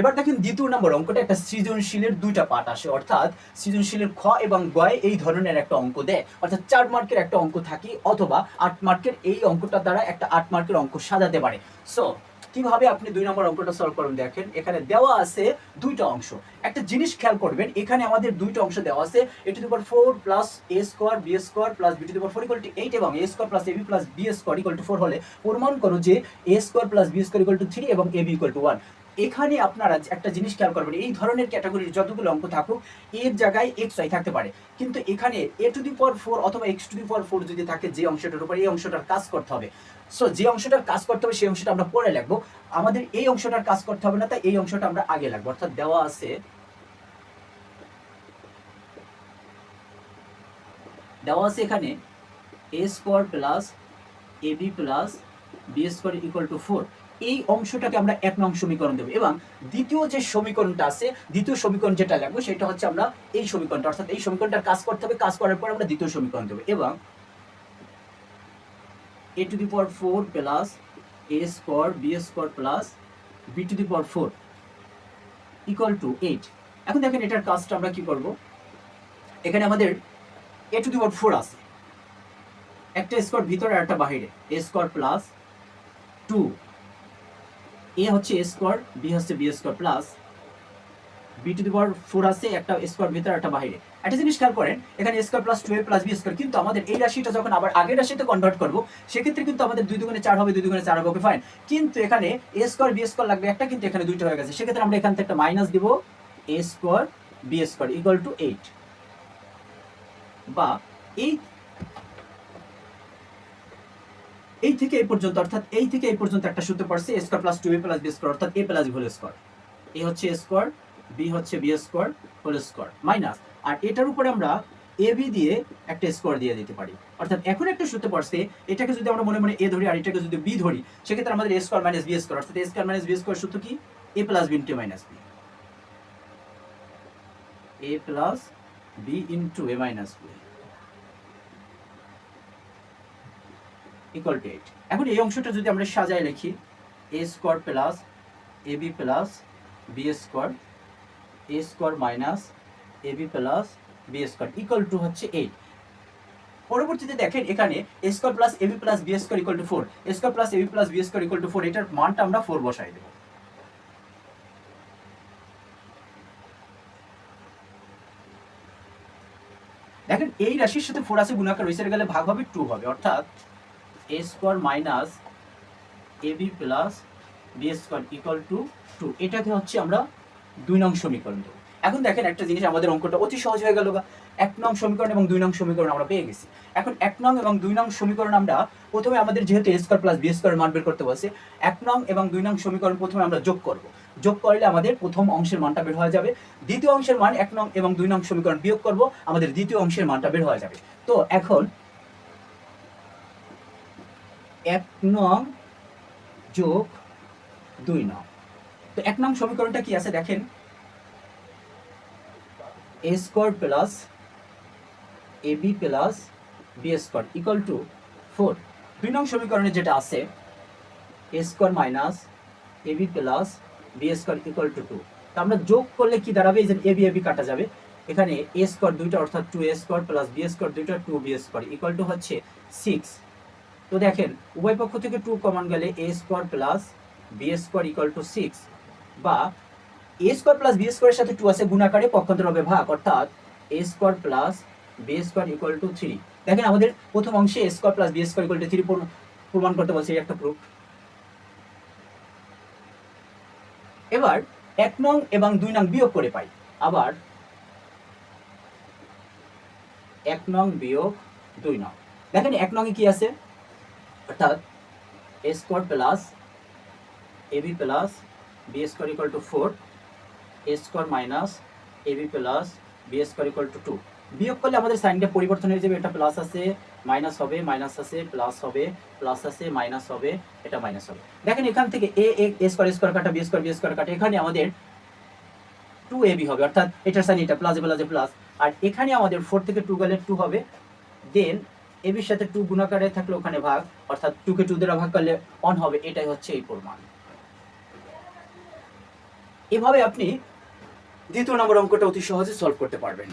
এবার দেখেন দ্বিতীয় নম্বর অঙ্কটা একটা সৃজনশীলের দুইটা পার্ট আসে। অর্থাৎ সৃজনশীলের খ এবং গয় এই ধরনের একটা অঙ্ক দেয়। অর্থাৎ চার মার্কের একটা অঙ্ক থাকে অথবা আট মার্কের এই অঙ্কটা দ্বারা একটা আট মার্কের অঙ্ক সাজাতে পারে। সো কীভাবে আপনি দুই নম্বর অঙ্কটা সলভ করবেন দেখেন? এখানে দেওয়া আছে দুইটা অংশ। একটা জিনিস খেয়াল করবেন, এখানে আমাদের দুইটা অংশ দেওয়া আছে। A to the power four plus A square B square plus B to the power four equal to eight এবং A square plus A B plus B square equal to four হলে প্রমাণ করো যে A square plus B square equal to three এবং A B equal to one এখানে আপনারা একটা জিনিস খেয়াল করবেন, এই ধরনের ক্যাটাগরির যতগুলো অঙ্ক থাকুক, এর জায়গায় এক্স ওয়াই থাকতে পারে। কিন্তু এখানে A to the power four অথবা X to the power four যদি থাকে, যে অংশটার উপর এই অংশটার কাজ করতে হবে। সো যে অংশটার কাজ করতে হবে, সেই অংশটা আমরা পরে লিখব। আমাদের এই অংশটার কাজ করতে হবে না, তাই এই অংশটা আমরা আগে লাগবো অর্থাৎ দেওয়া আছে দেওয়া আছে এখানে A square plus A B plus B square equal to four এই অংশটাকে আমরা এক নং সমীকরণ দেবো এবং দ্বিতীয় যে সমীকরণটা আছে, দ্বিতীয় সমীকরণ যেটা লাগবে সেটা হচ্ছে আমরা এই সমীকরণটা, অর্থাৎ এই সমীকরণটার কাজ করতে হবে, কাজ করার পর আমরা দ্বিতীয় সমীকরণ দেবো এবং A to the power four plus A square B square plus B to the power four equal to eight এখন দেখেন এটার কাজটা আমরা কি করব? এখানে আমাদের এ টু দি পাওয়ার ফোর আছে। একটা স্কোয়ার ভিতরে আর একটা বাইরে A square plus two A হচ্ছে এ স্কোয়ার বি হচ্ছে B square plus B to the power four আছে, একটা স্কোয়ার ভিতরে একটা বাইরে একটা জিনিস খেয়াল করেন, এখানে square plus two A plus B square কিন্তু আমাদের এই রাশিটা যখন আবার আগের রাশিতে কনভার্ট করব, সেক্ষেত্রে কিন্তু আমাদের দুই দুগুণে চার হবে, দুই দুগুণে চার হবে ওকে ফাইন কিন্তু এখানে এ স্কোয়ার বি স্কোয়ার লাগবে একটা, কিন্তু এখানে দুইটা হয়ে গেছে। সেক্ষেত্রে আমরা এখান থেকে একটা মাইনাস দিব A square B square equal to eight বা এই এই থেকে এই পর্যন্ত, অর্থাৎ এই থেকে এই পর্যন্ত একটা সূত্র পড়ছে A square plus two A plus B square অর্থাৎ A plus whole square A হচ্ছে স্কোয়ার বি হচ্ছে B square whole square minus আর এটার উপরে আমরা এ বি দিয়ে একটা স্কোয়ার দিয়ে দিতে পারি। অর্থাৎ এখন একটা সূত্র পড়ছে এটাকে যদি আমরা মনে মনে এ ধরি আর এটাকে যদি বি ধরি, সেক্ষেত্রে আমাদের A square minus B square অর্থাৎ A square minus B square সূত্র কি? A plus B into minus B A plus B into A minus B equal to eight এখন এই অংশটা যদি আমরা সাজায় লিখি A square plus A B plus B square A square minus A B plus B square equal to হচ্ছে eight পরবর্তীতে দেখেন এখানে A square plus A B plus B square equal to four A square plus B plus B square equal to four এটার মানটা আমরা four বসাই দেবো। দেখেন, এই রাশির সাথে ফোর আছে, গুণাকার রয়েছে গেলে ভাগ হবে টু হবে, অর্থাৎ A square minus A B plus B square equal to two এটাকে হচ্ছে আমরা দুই নং সমীকরণ দেবো। এখন দেখেন একটা জিনিস আমাদের অঙ্কটা অতি সহজ হয়ে গেল এক নং সমীকরণ এবং দুই নং সমীকরণ আমরা পেয়ে গেছি। এখন এক নং এবং দুই নং সমীকরণ আমরা প্রথমে আমাদের যেহেতু A square plus B square মান বের করতে বলছে, এক নং এবং দুই নং সমীকরণ প্রথমে আমরা যোগ করব। যোগ করলে আমাদের প্রথম অংশের মানটা বের হয়ে যাবে। দ্বিতীয় অংশের মান এক নং এবং দুই নং সমীকরণ বিয়োগ করব, আমাদের দ্বিতীয় অংশের মানটা বের হয়ে যাবে। তো এখন এক নং যোগ দুই নং। তো এক নং সমীকরণটা কি আছে দেখেন? A square plus A B plus B square equal to four দুই নং সমীকরণে যেটা আছে A square minus A B plus B square equal to two তো আমরা যোগ করলে কি দাঁড়াবে? এই যে এ বি এ বি কাটা যাবে। এখানে এ স্কোয়ার দুইটা অর্থাৎ two A square plus B square দুইটা two B square equal to হচ্ছে সিক্স তো দেখেন, উভয় পক্ষ থেকে টু কমন গেলে A square plus B square equal to six বা এ স্কোয়ার প্লাস বি স্কোয়ারের সাথে টু আছে, গুণাকারে পক্ষান্তর হবে ভাগ, অর্থাৎ A square plus B square equal to three দেখেন আমাদের প্রথম অংশে A square plus B square equal to three প্রমাণ করতে বলছে একটা প্রুফ এবার এক নং এবং দুই নং বিয়োগ করে পাই। আবার এক নং বিয়োগ দুই নং। দেখেন এক নংয়ে কি আছে? অর্থাৎ A square plus A B plus B square equal to four A square minus A B plus B square equal to two বিয়োগ করলে আমাদের সাইনটা পরিবর্তন হয়ে যাবে, এটা প্লাস আছে মাইনাস হবে মাইনাস আছে প্লাস হবে প্লাস আছে মাইনাস হবে, এটা মাইনাস হবে। দেখেন এখান থেকে এ এ স্কোয়ার স্কোয়ার কাটা বি স্কোয়ার বি স্কোয়ার কাটা, এখানে আমাদের টু এ বি হবে, অর্থাৎ এটার সাইন এটা প্লাস প্লাস প্লাস আর এখানে আমাদের ফোর থেকে টু গেলে টু হবে দেন এবির সাথে টু গুণাকারে থাকলে ওখানে ভাগ, অর্থাৎ টুকে টু দ্বারা ভাগ করলে অন হবে, এটাই হচ্ছে এই প্রমাণ। এভাবে আপনি দ্বিতীয় নম্বর অঙ্কটা অতি সহজে সলভ করতে পারবেন।